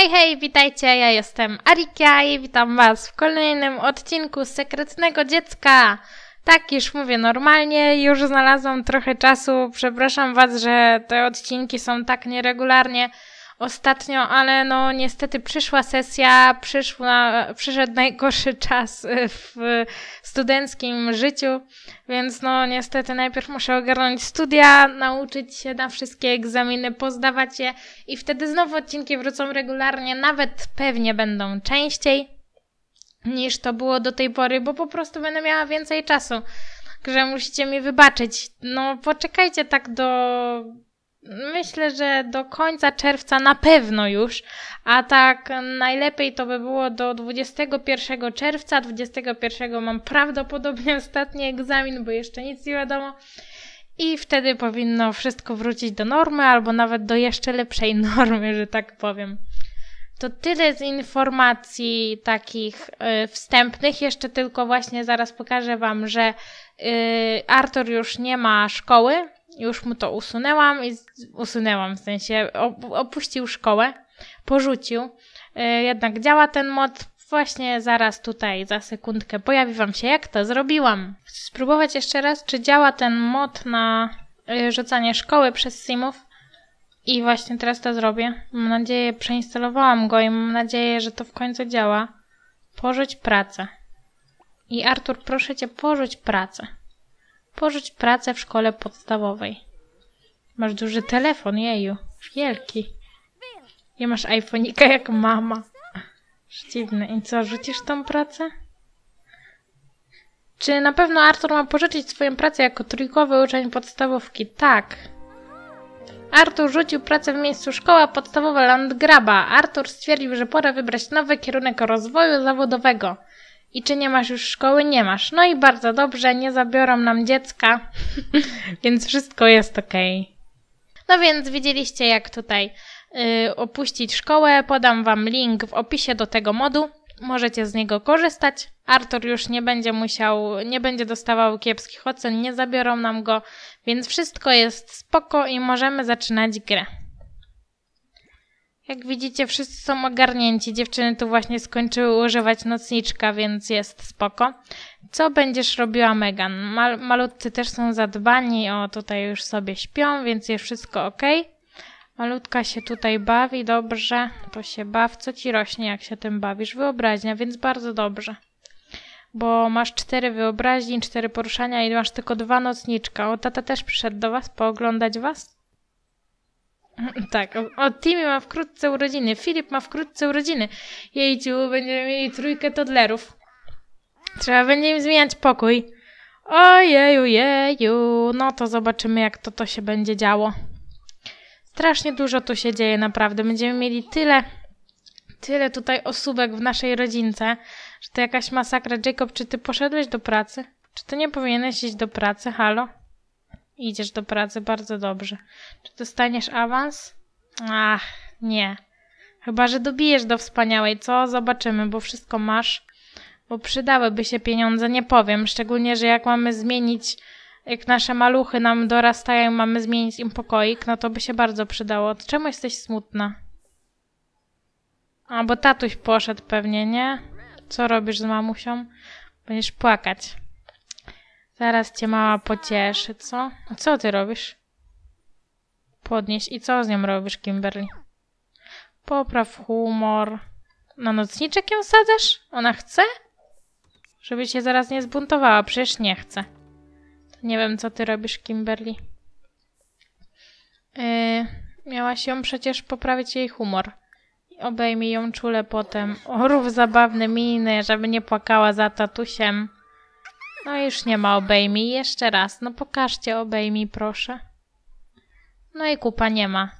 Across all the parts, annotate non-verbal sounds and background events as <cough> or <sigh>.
Hej, hej, witajcie, ja jestem Arikia i witam was w kolejnym odcinku Sekretnego Dziecka. Tak, już mówię normalnie, już znalazłam trochę czasu, przepraszam was, że te odcinki są tak nieregularnie ostatnio, ale no niestety przyszła sesja, przyszła, przyszedł najgorszy czas w studenckim życiu, więc no niestety najpierw muszę ogarnąć studia, nauczyć się na wszystkie egzaminy, pozdawać je i wtedy znowu odcinki wrócą regularnie, nawet pewnie będą częściej niż to było do tej pory, bo po prostu będę miała więcej czasu. Także musicie mi wybaczyć. No poczekajcie tak do Myślę, że do końca czerwca na pewno już, a tak najlepiej to by było do 21 czerwca. 21 mam prawdopodobnie ostatni egzamin, bo jeszcze nic nie wiadomo. I wtedy powinno wszystko wrócić do normy, albo nawet do jeszcze lepszej <laughs> normy, że tak powiem. To tyle z informacji takich y, wstępnych. Jeszcze tylko właśnie zaraz pokażę Wam, że y, Artur już nie ma szkoły, już mu to usunęłam i usunęłam, w sensie opuścił szkołę, porzucił. E, jednak działa ten mod. Właśnie zaraz tutaj, za sekundkę pojawi Wam się, jak to zrobiłam. Chcę spróbować jeszcze raz, czy działa ten mod na e, rzucanie szkoły przez simów. I właśnie teraz to zrobię. Mam nadzieję, przeinstalowałam go i mam nadzieję, że to w końcu działa. Porzuć pracę. I Artur, proszę Cię, porzuć pracę. Porzuć pracę w szkole podstawowej. Masz duży telefon, jeju. Wielki. Nie masz iPhone'ika jak mama. Dziwne. I co, rzucisz tą pracę? Czy na pewno Artur ma pożyczyć swoją pracę jako trójkowy uczeń podstawówki? Tak. Artur rzucił pracę w miejscu szkoła podstawowa Landgraba. Artur stwierdził, że pora wybrać nowy kierunek rozwoju zawodowego. I czy nie masz już szkoły? Nie masz. No i bardzo dobrze, nie zabiorą nam dziecka, <laughs> więc wszystko jest ok. No więc widzieliście, jak tutaj yy, opuścić szkołę. Podam Wam link w opisie do tego modu. Możecie z niego korzystać. Artur już nie będzie musiał, nie będzie dostawał kiepskich ocen, nie zabiorą nam go, więc wszystko jest spoko i możemy zaczynać grę. Jak widzicie, wszyscy są ogarnięci. Dziewczyny tu właśnie skończyły używać nocniczka, więc jest spoko. Co będziesz robiła Megan? Mal malutcy też są zadbani. O, tutaj już sobie śpią, więc jest wszystko ok. Malutka się tutaj bawi, dobrze. To się baw. Co ci rośnie, jak się tym bawisz? Wyobraźnia, więc bardzo dobrze. Bo masz cztery wyobraźni, cztery poruszania i masz tylko dwa nocniczka. O, tata też przyszedł do was pooglądać was? <laughs> Tak, o, Timmy ma wkrótce urodziny, Filip ma wkrótce urodziny. Jejciu, będziemy mieli trójkę toddlerów. Trzeba będzie im zmieniać pokój. Ojeju, jeju, no to zobaczymy jak to, to się będzie działo. Strasznie dużo tu się dzieje naprawdę. Będziemy mieli tyle, tyle tutaj osóbek w naszej rodzince, że to jakaś masakra. Jacob, czy ty poszedłeś do pracy? Czy ty nie powinieneś iść do pracy? Halo? Idziesz do pracy bardzo dobrze. Czy dostaniesz awans? Ach, nie. Chyba, że dobijesz do wspaniałej, co? Zobaczymy, bo wszystko masz. Bo przydałyby się pieniądze, nie powiem. Szczególnie, że jak mamy zmienić, jak nasze maluchy nam dorastają, mamy zmienić im pokoik, no to by się bardzo przydało. Czemu jesteś smutna? A, bo tatuś poszedł pewnie, nie? Co robisz z mamusią? Będziesz płakać. Zaraz cię mała pocieszy, co? A co ty robisz? Podnieś. I co z nią robisz, Kimberly? Popraw humor. Na nocniczek ją sadzasz? Ona chce? Żeby się zaraz nie zbuntowała. Przecież nie chce. To nie wiem, co ty robisz, Kimberly. Yy, miałaś ją przecież poprawić jej humor. Obejmij ją czule potem. O, rów zabawne miny, żeby nie płakała za tatusiem. No już nie ma obejmij. Jeszcze raz. No pokażcie obejmij, proszę. No i kupa nie ma.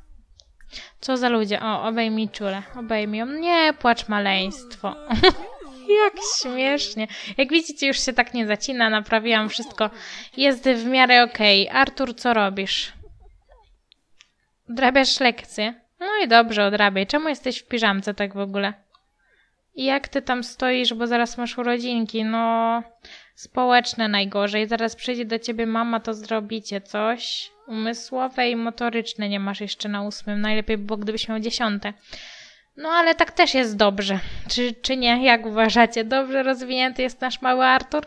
Co za ludzie? O, obejmij czule. Obejmij. Nie, płacz maleństwo. <laughs> Jak śmiesznie. Jak widzicie, już się tak nie zacina. Naprawiłam wszystko. Jest w miarę okej. Okay. Artur, co robisz? Odrabiasz lekcje? No i dobrze, odrabiaj. Czemu jesteś w piżamce tak w ogóle? I jak ty tam stoisz, bo zaraz masz urodzinki? No, Społeczne najgorzej. Zaraz przyjdzie do ciebie mama, to zrobicie coś. Umysłowe i motoryczne nie masz jeszcze na ósmym. Najlepiej by było, gdybyś miał dziesiąte. No ale tak też jest dobrze. Czy, czy nie? Jak uważacie? Dobrze rozwinięty jest nasz mały Artur?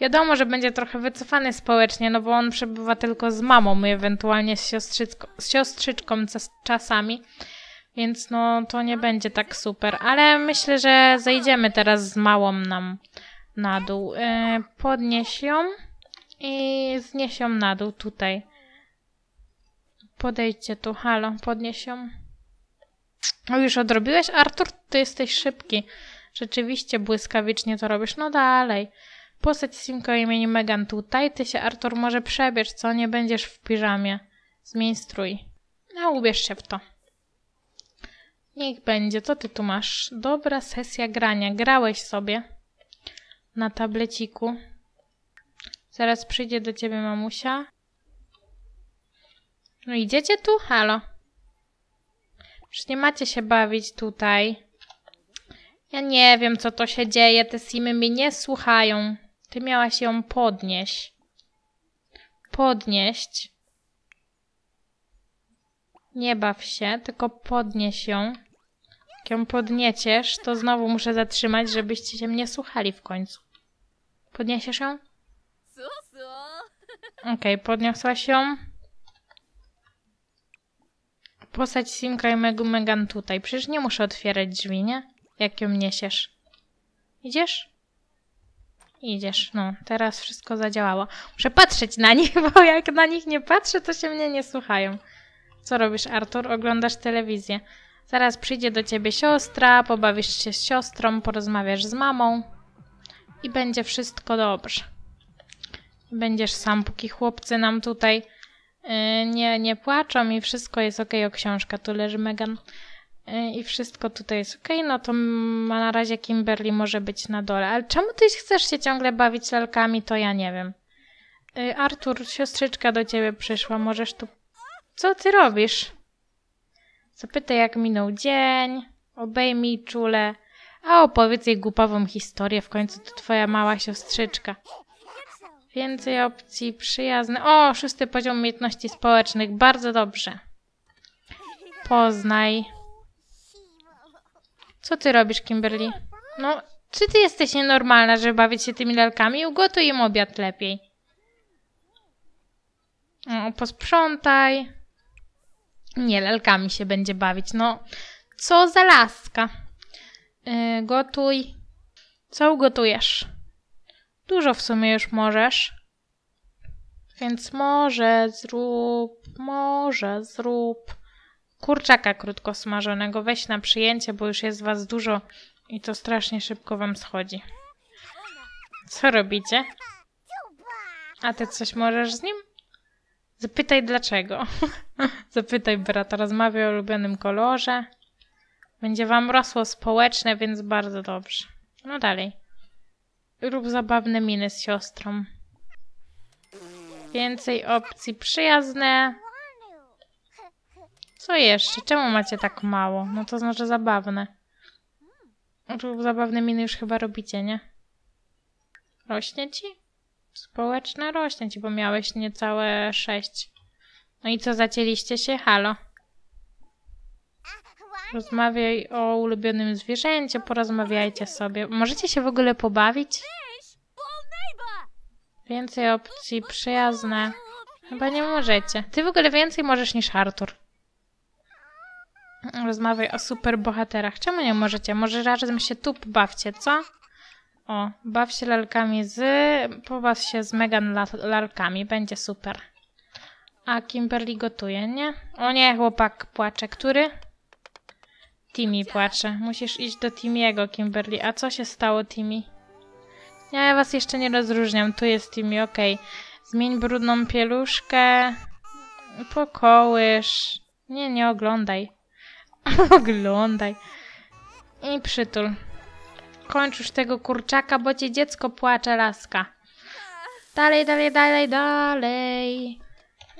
Wiadomo, że będzie trochę wycofany społecznie, no bo on przebywa tylko z mamą i ewentualnie z, siostrzyczko, z siostrzyczką czasami. Więc no to nie będzie tak super. Ale myślę, że zejdziemy teraz z małą nam na dół. Yy, podnieś ją i znieś ją na dół tutaj. Podejdźcie tu, halo, podnieś ją. O, już odrobiłeś, Artur? Ty jesteś szybki. Rzeczywiście błyskawicznie to robisz. No dalej. Postać Simko imieni Megan tutaj. Ty się, Artur, może przebierz, co? Nie będziesz w piżamie. Zmień strój. No, ubierz się w to. Niech będzie. Co ty tu masz? Dobra sesja grania. Grałeś sobie na tableciku. Zaraz przyjdzie do ciebie mamusia. No idziecie tu? Halo. Już nie macie się bawić tutaj. Ja nie wiem, co to się dzieje. Te simy mnie nie słuchają. Ty miałaś ją podnieść. Podnieść. Nie baw się, tylko podnieś ją. Jak ją podnieciesz, to znowu muszę zatrzymać, żebyście się mnie słuchali w końcu. Podniesiesz ją? Okej, okay, podniosłaś ją. Posadź Simka i Megu Megan tutaj. Przecież nie muszę otwierać drzwi, nie? Jak ją niesiesz. Idziesz? Idziesz. No, teraz wszystko zadziałało. Muszę patrzeć na nich, <laughs> bo jak na nich nie patrzę, to się mnie nie słuchają. Co robisz, Artur? Oglądasz telewizję. Zaraz przyjdzie do ciebie siostra, pobawisz się z siostrą, porozmawiasz z mamą i będzie wszystko dobrze. Będziesz sam, póki chłopcy nam tutaj yy, nie, nie płaczą i wszystko jest ok. O, książka tu leży Megan. Yy, I wszystko tutaj jest ok. No to na razie Kimberly może być na dole. Ale czemu ty chcesz się ciągle bawić lalkami, to ja nie wiem. Yy, Artur, siostrzyczka do ciebie przyszła. Możesz tu... Co ty robisz? Zapytaj, jak minął dzień. Obejmij czule. A opowiedz jej głupawą historię. W końcu to twoja mała siostrzyczka. Więcej opcji przyjazne. O, szósty poziom umiejętności społecznych. Bardzo dobrze. Poznaj. Co ty robisz, Kimberly? No, czy ty jesteś nienormalna, żeby bawić się tymi lalkami? Ugotuj im obiad lepiej. O, posprzątaj. Nie, lalkami się będzie bawić. No, co za laska. Yy, gotuj. Co ugotujesz? Dużo w sumie już możesz. Więc może zrób, może zrób kurczaka krótko smażonego. Weź na przyjęcie, bo już jest was dużo i to strasznie szybko wam schodzi. Co robicie? A ty coś możesz z nim? Zapytaj dlaczego. <laughs> Zapytaj brata, rozmawiaj o ulubionym kolorze. Będzie wam rosło społeczne, więc bardzo dobrze. No dalej. Rób zabawne miny z siostrą. Więcej opcji przyjazne. Co jeszcze? Czemu macie tak mało? No to znaczy zabawne. Rób zabawne miny już chyba robicie, nie? Rośnie ci? Społeczne rośnie ci, bo miałeś niecałe sześć. No i co, zacięliście się? Halo. Rozmawiaj o ulubionym zwierzęciu, porozmawiajcie sobie. Możecie się w ogóle pobawić? Więcej opcji, przyjazne. Chyba nie możecie. Ty w ogóle więcej możesz niż Artur. Rozmawiaj o superbohaterach. Czemu nie możecie? Może razem się tu pobawcie, co? O, baw się lalkami z... Pobaw się z Megan lalkami. Będzie super. A Kimberly gotuje, nie? O nie, chłopak płacze. Który? Timmy płacze. Musisz iść do Timiego, Kimberly. A co się stało, Timmy? Ja was jeszcze nie rozróżniam. Tu jest Timmy, okej. Okay. Zmień brudną pieluszkę. Pokołysz. Nie, nie oglądaj. <laughs> oglądaj. I przytul. Kończ już tego kurczaka, bo ci dziecko płacze, laska. Dalej, dalej, dalej, dalej.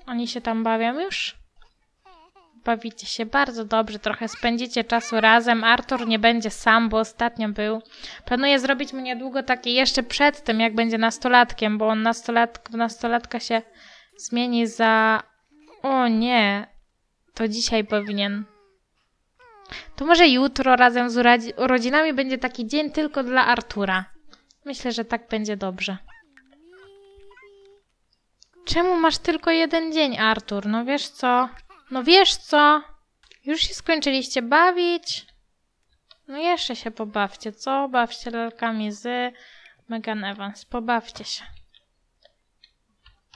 Oni się tam bawią już? Bawicie się bardzo dobrze, trochę spędzicie czasu razem. Artur nie będzie sam, bo ostatnio był. Planuję zrobić mu niedługo taki jeszcze przed tym, jak będzie nastolatkiem, bo on nastolat, nastolatka się zmieni za... O nie, to dzisiaj powinien. To może jutro razem z urodzinami będzie taki dzień tylko dla Artura. Myślę, że tak będzie dobrze. Czemu masz tylko jeden dzień, Artur? No wiesz co? No wiesz co? Już się skończyliście bawić? No jeszcze się pobawcie, co? Bawcie lalkami z Megan Evans. Pobawcie się.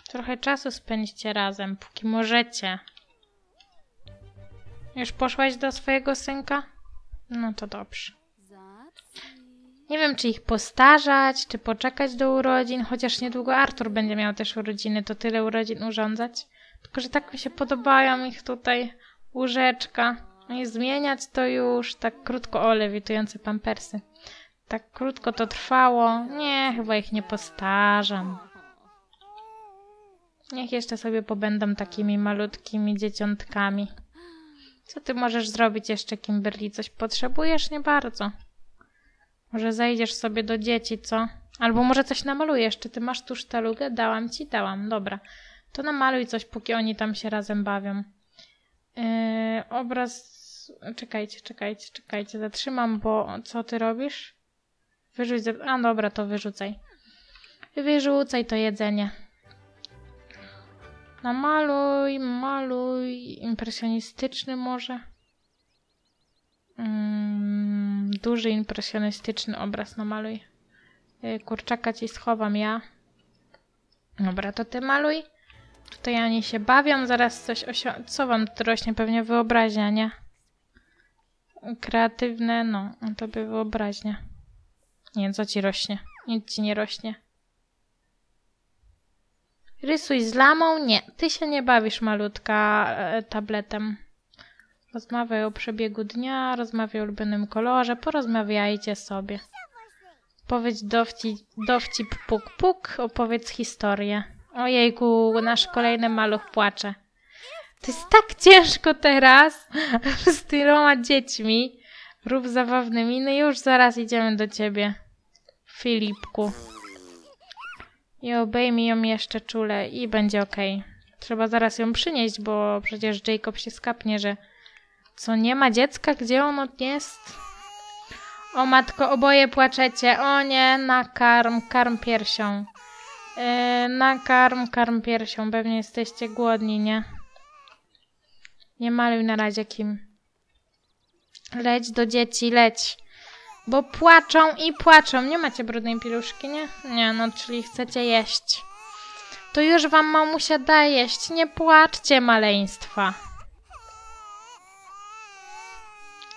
Trochę czasu spędźcie razem, póki możecie. Już poszłaś do swojego synka? No to dobrze. Nie wiem, czy ich postarzać, czy poczekać do urodzin, chociaż niedługo Artur będzie miał też urodziny, to tyle urodzin urządzać. Tylko, że tak mi się podobają ich tutaj łóżeczka. I zmieniać to już tak krótko, o, lewitujące pampersy. Tak krótko to trwało. Nie, chyba ich nie postarzam. Niech jeszcze sobie pobędą takimi malutkimi dzieciątkami. Co ty możesz zrobić jeszcze, Kimberly? Coś potrzebujesz? Nie bardzo. Może zejdziesz sobie do dzieci, co? Albo może coś namalujesz. Czy ty masz tu sztalugę? Dałam ci? Dałam. Dobra. To namaluj coś, póki oni tam się razem bawią. Yy, obraz... Czekajcie, czekajcie, czekajcie. Zatrzymam, bo co ty robisz? Wyrzuć... A dobra, to wyrzucaj. Wyrzucaj to jedzenie. Namaluj, maluj. Impresjonistyczny może. Mm, duży, impresjonistyczny obraz namaluj. Y, kurczaka ci schowam ja. Dobra, to ty maluj. Tutaj oni się bawią, zaraz coś osiągną. Co wam rośnie? Pewnie wyobraźnia, nie? Kreatywne, no, to by wyobraźnia. Nie, co ci rośnie? Nic ci nie rośnie. Rysuj z lamą? Nie. Ty się nie bawisz, malutka, e, tabletem. Rozmawiaj o przebiegu dnia, rozmawiaj o ulubionym kolorze, porozmawiajcie sobie. Powiedz dowcip, dowcip puk puk, opowiedz historię. Ojejku, nasz kolejny maluch płacze. To jest tak ciężko teraz <laughs> z tyloma dziećmi. Rób zabawne miny, już zaraz idziemy do ciebie. Filipku. I obejmij ją jeszcze czule i będzie ok. Trzeba zaraz ją przynieść, bo przecież Jacob się skapnie, że co, nie ma dziecka? Gdzie ono jest? O matko, oboje płaczecie. O nie, nakarm, karm piersią. Yy, nakarm, karm piersią. Pewnie jesteście głodni, nie? Nie maluj na razie, Kim. Leć do dzieci, leć. Bo płaczą i płaczą. Nie macie brudnej piluszki, nie? Nie, no, czyli chcecie jeść. To już wam mamusia da jeść. Nie płaczcie, maleństwa.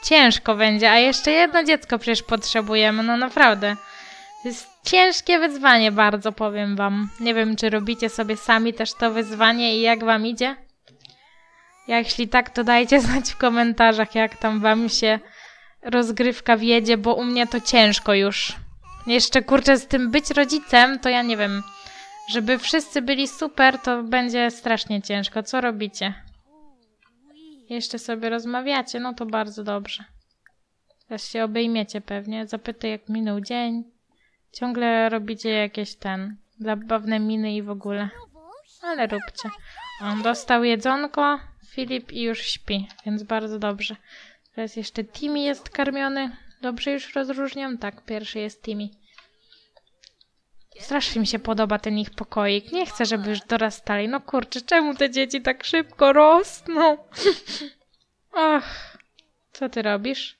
Ciężko będzie, a jeszcze jedno dziecko przecież potrzebujemy, no naprawdę. To jest ciężkie wyzwanie bardzo, powiem wam. Nie wiem, czy robicie sobie sami też to wyzwanie i jak wam idzie? Jeśli tak, to dajcie <laughs> znać w komentarzach, jak tam wam się rozgrywka wiedzie, bo u mnie to ciężko już. Jeszcze kurczę, z tym być rodzicem, to ja nie wiem. Żeby wszyscy byli super, to będzie strasznie ciężko. Co robicie? Jeszcze sobie rozmawiacie, no to bardzo dobrze. Teraz się obejmiecie pewnie, zapytaj jak minął dzień. Ciągle robicie jakieś ten, zabawne miny i w ogóle. Ale róbcie. On dostał jedzonko, Filip i już śpi, więc bardzo dobrze. Teraz jeszcze Timmy jest karmiony. Dobrze już rozróżniam? Tak, pierwszy jest Timmy. Strasznie mi się podoba ten ich pokoik. Nie chcę, żeby już dorastali. No kurczę, czemu te dzieci tak szybko rosną? <laughs> Ach, co ty robisz?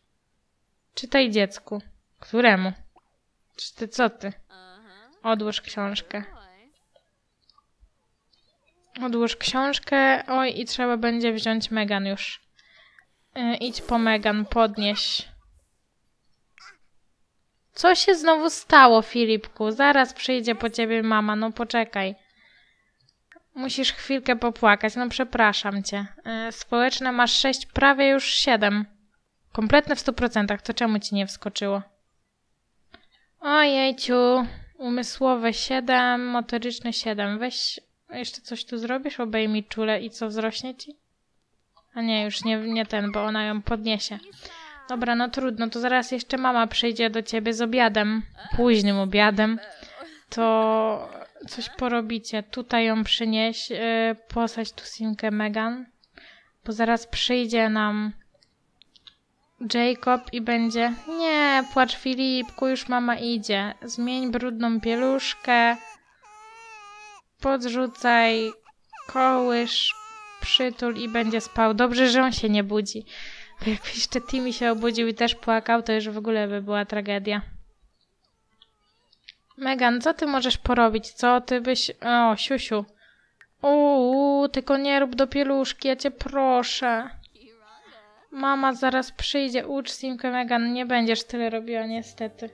Czytaj dziecku. Któremu? Czy ty co ty? Odłóż książkę. Odłóż książkę. Oj, i trzeba będzie wziąć Megan już. Yy, idź po Megan, podnieś. Co się znowu stało, Filipku? Zaraz przyjdzie po ciebie mama, no poczekaj. Musisz chwilkę popłakać, no przepraszam cię. Yy, społeczne masz 6, prawie już 7. Kompletne w 100%, to czemu ci nie wskoczyło? Ojejciu, umysłowe 7, motoryczne 7. Weź, jeszcze coś tu zrobisz? Obejmij czule i co, wzrośnie ci? A nie, już nie, nie ten, bo ona ją podniesie. Dobra, no trudno, to zaraz jeszcze mama przyjdzie do ciebie z obiadem, późnym obiadem, to coś porobicie. Tutaj ją przynieś, yy, posadź tu Simkę Megan, bo zaraz przyjdzie nam Jacob i będzie nie, płacz Filipku, już mama idzie. Zmień brudną pieluszkę, podrzucaj, kołysz, przytul i będzie spał. Dobrze, że on się nie budzi. Bo jakby jeszcze Timmy się obudził i też płakał, to już w ogóle by była tragedia. Megan, co ty możesz porobić? Co ty byś... O, siusiu. Uuu, tylko nie rób do pieluszki, ja cię proszę. Mama zaraz przyjdzie, ucz Simkę Megan, nie będziesz tyle robiła niestety.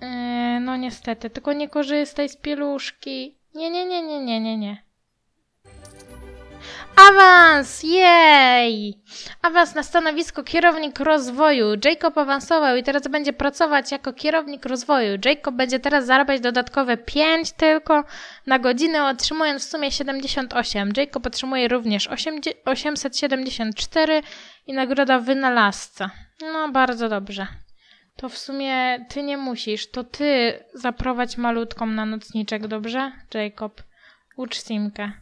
Yy, no niestety, tylko nie korzystaj z pieluszki. Nie, nie, nie, nie, nie, nie, nie. Awans! Jej! Awans na stanowisko kierownik rozwoju. Jacob awansował i teraz będzie pracować jako kierownik rozwoju. Jacob będzie teraz zarabiać dodatkowe 5 tylko na godzinę, otrzymując w sumie 78. Jacob otrzymuje również 874 i nagroda wynalazca. No, bardzo dobrze. To w sumie ty nie musisz, to ty zaprowadź malutką na nocniczek, dobrze? Jacob, ucz Simkę.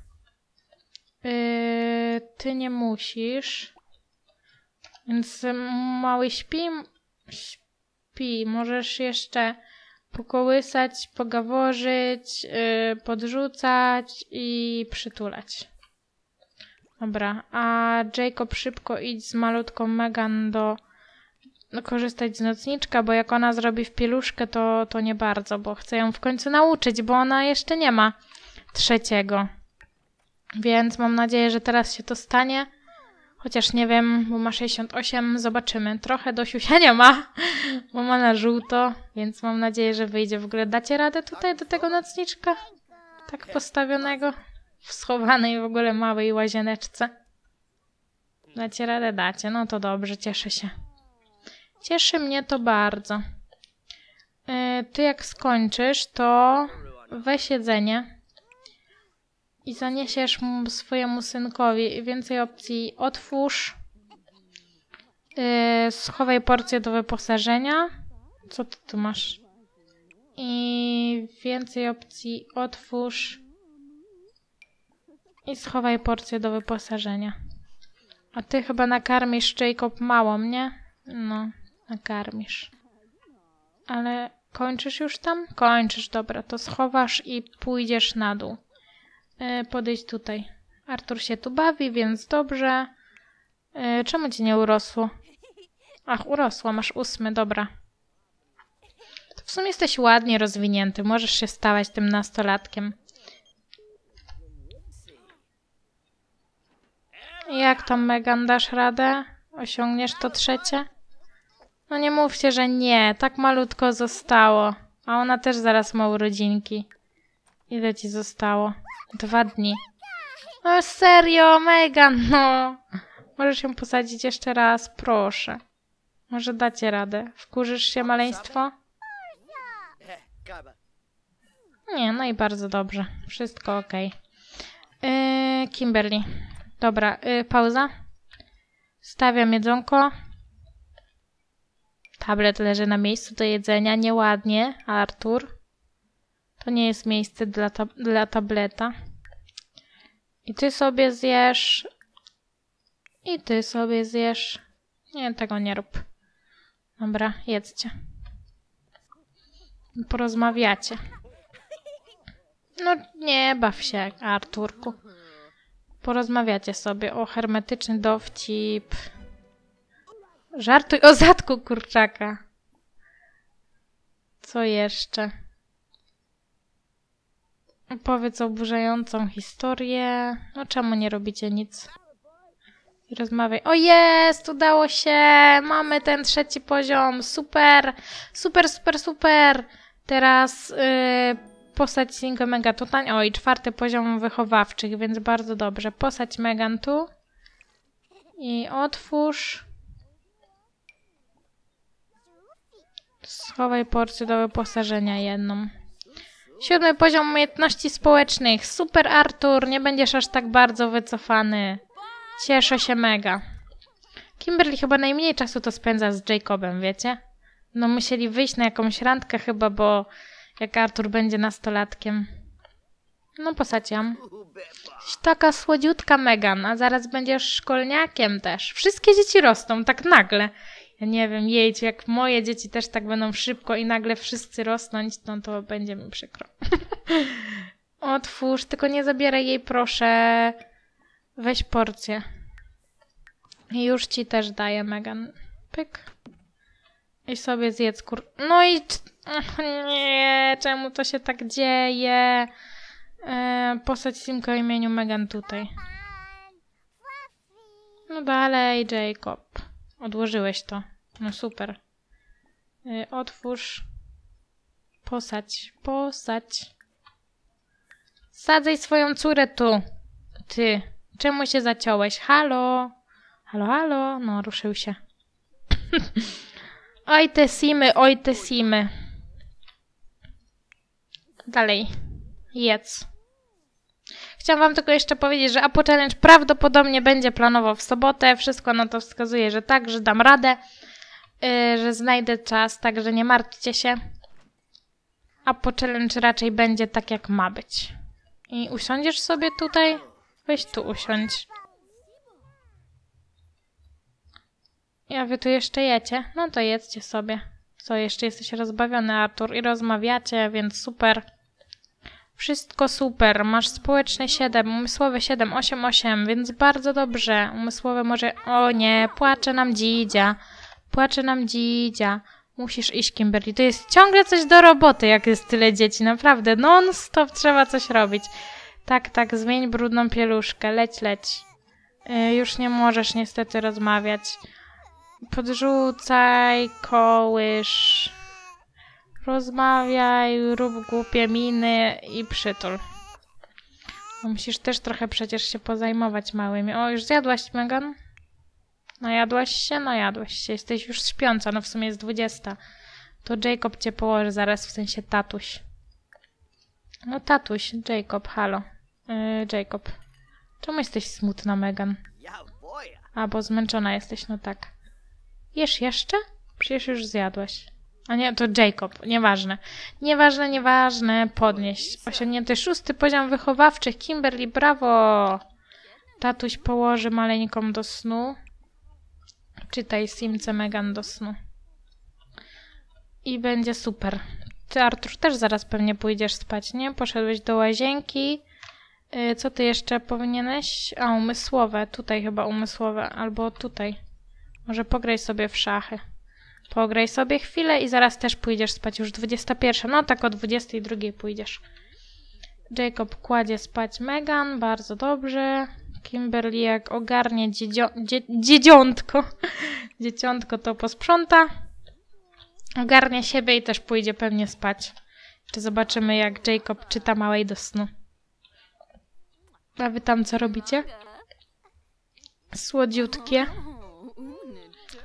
Yy, ty nie musisz. Więc mały śpi, śpi. Możesz jeszcze pokołysać, pogaworzyć, yy, podrzucać i przytulać. Dobra, a Jacob szybko idź z malutką Megan do no, korzystać z nocniczka, bo jak ona zrobi w pieluszkę, to, to nie bardzo, bo chcę ją w końcu nauczyć, bo ona jeszcze nie ma trzeciego. Więc mam nadzieję, że teraz się to stanie. Chociaż nie wiem, bo ma 68, zobaczymy. Trochę do siusiania ma, <laughs> bo ma na żółto, więc mam nadzieję, że wyjdzie. W ogóle dacie radę tutaj do tego nocniczka? Tak postawionego? W schowanej w ogóle małej łazieneczce. Dacie radę? Dacie. No to dobrze, cieszę się. Cieszy mnie to bardzo. Yy, ty jak skończysz, to weź jedzenie i zaniesiesz mu, swojemu synkowi więcej opcji otwórz, yy, schowaj porcję do wyposażenia. Co ty tu masz? I więcej opcji otwórz i schowaj porcję do wyposażenia. A ty chyba nakarmisz Jacob małą, nie? No, nakarmisz. Ale kończysz już tam? Kończysz, dobra, to schowasz i pójdziesz na dół podejść tutaj. Artur się tu bawi, więc dobrze. E, czemu ci nie urosło? Ach, urosło, masz ósmy, dobra. To w sumie jesteś ładnie rozwinięty, możesz się stawać tym nastolatkiem. Jak tam, Megan, dasz radę? Osiągniesz to trzecie? No nie mówcie, że nie. Tak malutko zostało. A ona też zaraz ma urodzinki. Ile ci zostało? Dwa dni. No serio, Megan, no. Możesz się posadzić jeszcze raz, proszę. Może dacie radę. Wkurzysz się, maleństwo? Nie, no i bardzo dobrze. Wszystko ok. Yy, Kimberly. Dobra, yy, pauza. Stawiam jedzonko. Tablet leży na miejscu do jedzenia. Nieładnie, Artur. To nie jest miejsce dla, ta dla tableta. I ty sobie zjesz. I ty sobie zjesz. Nie, tego nie rób. Dobra, jedzcie. Porozmawiacie. No nie baw się, Arturku. Porozmawiacie sobie o hermetyczny dowcip. Żartuj o zadku kurczaka. Co jeszcze? Opowiedz oburzającą historię. No czemu nie robicie nic? I rozmawiaj. O jest! Udało się! Mamy ten trzeci poziom. Super! Super, super, super! Teraz yy, postać Cinco Mega tutaj. O i czwarty poziom wychowawczych, więc bardzo dobrze. Postać Megan tu. I otwórz. Schowaj porcję do wyposażenia jedną. Siódmy poziom umiejętności społecznych. Super Artur, nie będziesz aż tak bardzo wycofany. Cieszę się mega. Kimberly chyba najmniej czasu to spędza z Jacobem, wiecie? No musieli wyjść na jakąś randkę chyba, bo jak Artur będzie nastolatkiem. No. Jesteś taka słodziutka Megan, a zaraz będziesz szkolniakiem też. Wszystkie dzieci rosną tak nagle. Ja nie wiem, jejcie, jak moje dzieci też tak będą szybko i nagle wszyscy rosnąć, no to będzie mi przykro. <laughs> Otwórz, tylko nie zabieraj jej proszę. Weź porcję. I już ci też daję, Megan. Pyk. I sobie zjedz kur... No i... Ach, <laughs> nie, czemu to się tak dzieje? E, posadź Simkę o imieniu Megan tutaj. No dalej, Jacob. Odłożyłeś to. No super. E, otwórz. Posadź, posadź. Sadzaj swoją córę tu. Ty, czemu się zaciąłeś? Halo? Halo, halo? No, ruszył się. <laughs> oj te simy, oj te simy. Dalej. Jedz. Chciałam wam tylko jeszcze powiedzieć, że Apo Challenge prawdopodobnie będzie planował w sobotę. Wszystko na to wskazuje, że tak, że dam radę, yy, że znajdę czas, także nie martwcie się. Apo Challenge raczej będzie tak, jak ma być. I usiądziesz sobie tutaj? Weź tu usiądź. Ja wy tu jeszcze jecie? No to jedzcie sobie. Co, jeszcze jesteś rozbawiony, Artur, i rozmawiacie, więc super. Wszystko super. Masz społeczne 7, umysłowe 7, 8, 8, więc bardzo dobrze. Umysłowe może... O nie, płacze nam dzidzia. Płacze nam dzidzia. Musisz iść, Kimberly. To jest ciągle coś do roboty, jak jest tyle dzieci. Naprawdę, non-stop trzeba coś robić. Tak, tak, zmień brudną pieluszkę. Leć, leć. Yy, już nie możesz niestety rozmawiać. Podrzucaj, kołysz. Rozmawiaj, rób głupie miny i przytul. No, musisz też trochę przecież się pozajmować małymi. O, już zjadłaś, Megan? Najadłaś się? Najadłaś się. Jesteś już śpiąca, no w sumie jest 20. To Jacob cię położy zaraz, w sensie tatuś. No tatuś, Jacob, halo. Yy, Jacob. Czemu jesteś smutna, Megan? A, bo zmęczona jesteś, no tak. Jesz jeszcze? Przecież już zjadłaś. A nie, to Jacob. Nieważne. Nieważne, nieważne. Podnieść. Osiągnięty szósty poziom wychowawczy. Kimberly, brawo! Tatuś położy maleńką do snu. Czytaj Simce Megan do snu. I będzie super. Ty, Artur, też zaraz pewnie pójdziesz spać, nie? Poszedłeś do łazienki. Yy, co ty jeszcze powinieneś? A, umysłowe. Tutaj chyba umysłowe. Albo tutaj. Może pograj sobie w szachy. Pograj sobie chwilę i zaraz też pójdziesz spać. Już 21. No tak o 22 pójdziesz. Jacob kładzie spać Megan. Bardzo dobrze. Kimberly jak ogarnie dziedzio, dzie, dziedziątko. <laughs> Dzieciątko to posprząta. Ogarnie siebie i też pójdzie pewnie spać. Jeszcze zobaczymy jak Jacob czyta małej do snu. A wy tam co robicie? Słodziutkie.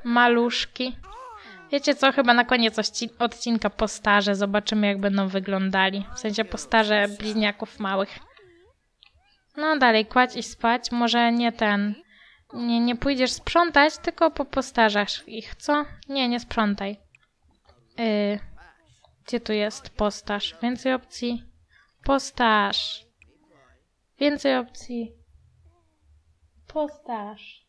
Maluszki. Wiecie co, chyba na koniec odcinka postarzę. Zobaczymy jak będą wyglądali. W sensie postarzę bliźniaków małych. No dalej, kładź i spać. Może nie ten... Nie, nie pójdziesz sprzątać, tylko po postarzasz ich, co? Nie, nie sprzątaj. Yy, gdzie tu jest postarz? Więcej opcji. Postarz. Więcej opcji. Postarz.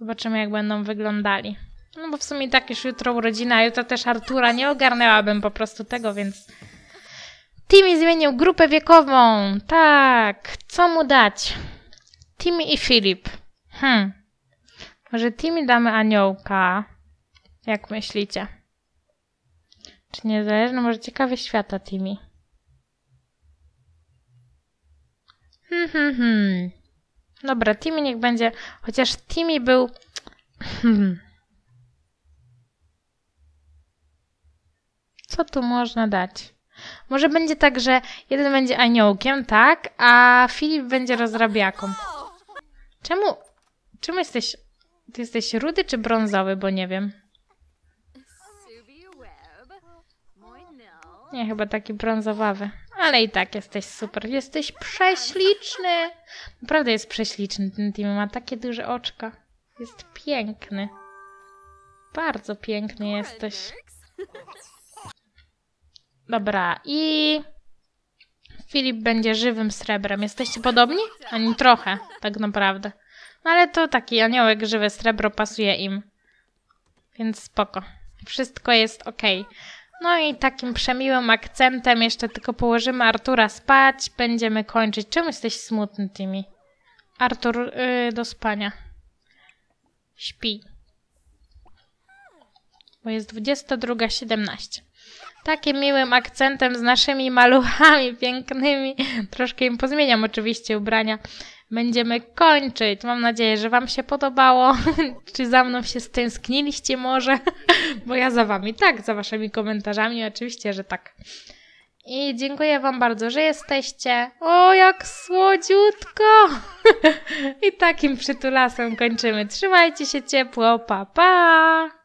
Zobaczymy, jak będą wyglądali. No bo w sumie tak już jutro urodzina, jutro też Artura nie ogarnęłabym po prostu tego, więc... Timmy zmienił grupę wiekową. Tak, co mu dać? Timmy i Filip. Hmm. Może Timmy damy aniołka? Jak myślicie? Czy niezależny? Może ciekawy świata Timmy. Hmm, hmm, hmm. Dobra, Timmy niech będzie... Chociaż Timmy był... Hmm. Co tu można dać? Może będzie tak, że jeden będzie aniołkiem, tak? A Filip będzie rozrabiaką. Czemu... Czemu jesteś... Ty jesteś rudy czy brązowy, bo nie wiem. Nie, chyba taki brązowawy. Ale i tak jesteś super. Jesteś prześliczny. Naprawdę jest prześliczny ten team. Ma takie duże oczka. Jest piękny. Bardzo piękny jesteś. Dobra, i Filip będzie żywym srebrem. Jesteście podobni? Ani trochę, tak naprawdę. No ale to taki aniołek, żywe srebro pasuje im. Więc spoko. Wszystko jest ok. No i takim przemiłym akcentem jeszcze tylko położymy Artura spać. Będziemy kończyć. Czemu jesteś smutny, Tymi? Artur, yy, do spania. Śpi. Bo jest 22.17. Takim miłym akcentem z naszymi maluchami pięknymi. Troszkę im pozmieniam oczywiście ubrania. Będziemy kończyć. Mam nadzieję, że Wam się podobało. <laughs> Czy za mną się stęskniliście może? <laughs> Bo ja za Wami tak, za Waszymi komentarzami. Oczywiście, że tak. I dziękuję Wam bardzo, że jesteście. O, jak słodziutko! <laughs> I takim przytulasem kończymy. Trzymajcie się ciepło. Pa, pa!